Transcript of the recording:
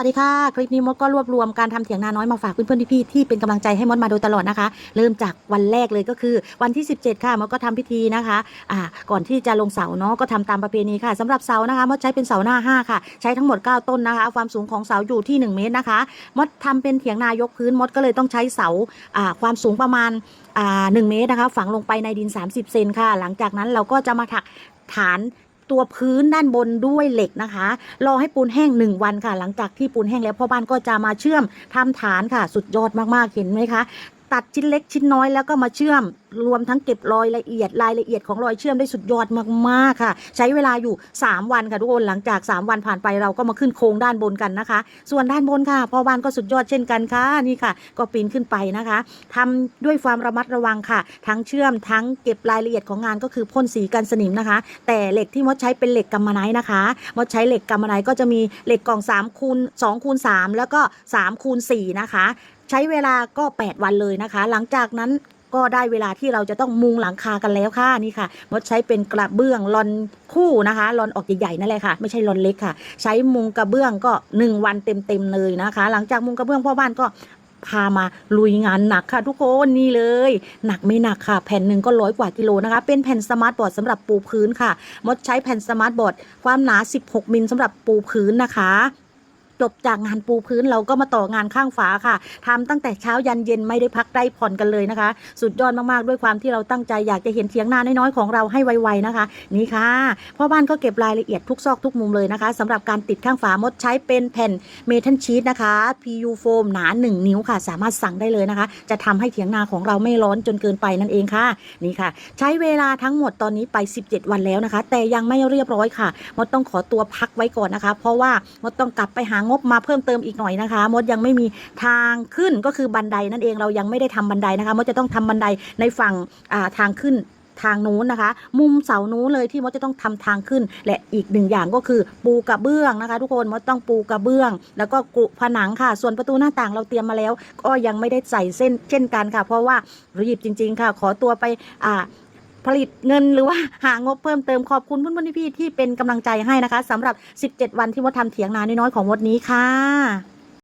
สวัสดีค่ะ คลิปนี้มดก็รวบรวมการทำเถียงนาน้อยมาฝากเพื่อนๆพี่ๆที่เป็นกำลังใจให้มดมาโดยตลอดนะคะ เริ่มจากวันแรกเลยก็คือวันที่ 17 ค่ะมดก็ทำพิธีนะคะอ่าก่อนที่จะลงเสาเนาะก็ทำตามประเพณีค่ะสำหรับเสานะคะมดใช้เป็นเสาหน้า 5 ค่ะ ใช้ทั้งหมด 9 ต้นนะคะ ความสูงของเสาอยู่ที่ 1 เมตรนะคะมดทำเป็นเถียงนายกพื้นมดก็เลยต้องใช้เสาอ่าความสูงประมาณอ่า1เมตรนะคะ ฝังลงไปในดิน 30 เซนค่ะ หลังจากนั้นเราก็จะมาถักฐาน ตัวพื้นด้านบนด้วยเหล็กนะคะ รอให้ปูนแห้ง 1 วันค่ะ หลังจากที่ปูนแห้งแล้วพ่อบ้านก็จะมาเชื่อมทำฐานค่ะ สุดยอดมากๆเห็นไหมคะ ตัดชิ้นเล็กชิ้นน้อยแล้วก็มาเชื่อม รวมทั้งเก็บรอยละเอียดรายละเอียดของรอยเชื่อมได้สุดยอดมากๆค่ะ ใช้เวลาอยู่ 3 วันค่ะทุกคนหลังจาก 3 วันผ่านไปเราก็มาขึ้นโครงด้านบนกันนะคะ ส่วนด้านบนค่ะพ่อบ้านก็สุดยอดเช่นกันค่ะนี่ค่ะ ก็ปีนขึ้นไปนะคะทำด้วยความระมัดระวังค่ะ ทั้งเชื่อมทั้งเก็บรายละเอียดของงานก็คือพ่นสีกันสนิมนะคะ แต่เหล็กที่มดใช้เป็นเหล็กกัมมันไนนะคะมดใช้เหล็กกัมมันไนก็จะมีเหล็กกล่อง3คูณ2คูณ3แล้วก็3คูณ4นะคะ ใช้เวลาก็ 8 วันเลยนะคะ หลังจากนั้นก็ได้เวลาที่เราจะต้องมุงหลังคากันแล้วค่ะนี่ค่ะมดใช้เป็นกระเบื้องลอนคู่นะคะลอนออกใหญ่ๆนั่นแหละค่ะ ไม่ใช่ลอนเล็กค่ะ ใช้มุงกระเบื้องก็ 1 วันเต็มๆเลยนะคะ หลังจากมุงกระเบื้องพ่อบ้านก็พามาลุยงานหนักค่ะ ทุกคนนี่เลย หนักไม่หนักค่ะ แผ่นหนึ่งก็ร้อยกว่ากิโลนะคะ เป็นแผ่นสมาร์ทบอร์ดสำหรับปูพื้นค่ะ มดใช้แผ่นสมาร์ทบอร์ดความหนา 16 มิลสำหรับปูพื้นนะคะ จบจากงานปูพื้นเราก็มาต่องานข้างฝาค่ะทำตั้งแต่เช้ายันเย็นไม่ได้พักได้ผ่อนกันเลยนะคะ สุดยอดมากๆด้วยความที่เราตั้งใจอยากจะเห็นเทียงนาน้อยๆของเราให้ไวๆนะคะ นี่ค่ะพ่อบ้านก็เก็บรายละเอียดทุกซอกทุกมุมเลยนะคะสำหรับการติดข้างฝามดใช้เป็นแผ่นเมทัลชีตนะคะ PU โฟมหนา 1 นิ้วค่ะ สามารถสั่งได้เลยนะคะ จะทำให้เถียงนาของเราไม่ร้อนจนเกินไปนั่นเองค่ะนี่ค่ะ ใช้เวลาทั้งหมดตอนนี้ไป 17 วันแล้วนะคะ แต่ยังไม่เรียบร้อยค่ะมดต้องขอตัวพักไว้ก่อนนะคะ เพราะว่ามดต้องกลับไปหางงบมาเพิ่มเติมอีกหน่อยนะคะ มดยังไม่มีทางขึ้นก็คือบันไดนั่นเองเรายังไม่ได้ทำบันไดนะคะมดจะต้องทำบันไดในฝั่งทางขึ้นทางนู้นนะคะ มุมเสานู้นเลยที่มดจะต้องทำทางขึ้น และอีกหนึ่งอย่างก็คือปูกระเบื้องนะคะ ทุกคนมดต้องปูกระเบื้อง แล้วก็กรุผนังค่ะ ส่วนประตูหน้าต่างเราเตรียมมาแล้ว ก็ยังไม่ได้ใส่เส้นเช่นกันค่ะ เพราะว่ารีบจริง ๆ ค่ะ ขอตัวไปอ่า ผลิตเงินหรือว่าหางบเพิ่มเติมขอบคุณเพื่อนๆพี่ๆที่เป็นกำลังใจให้นะคะสำหรับ 17 วันที่มดทำเถียงนาน้อยๆของมดนี้ค่ะ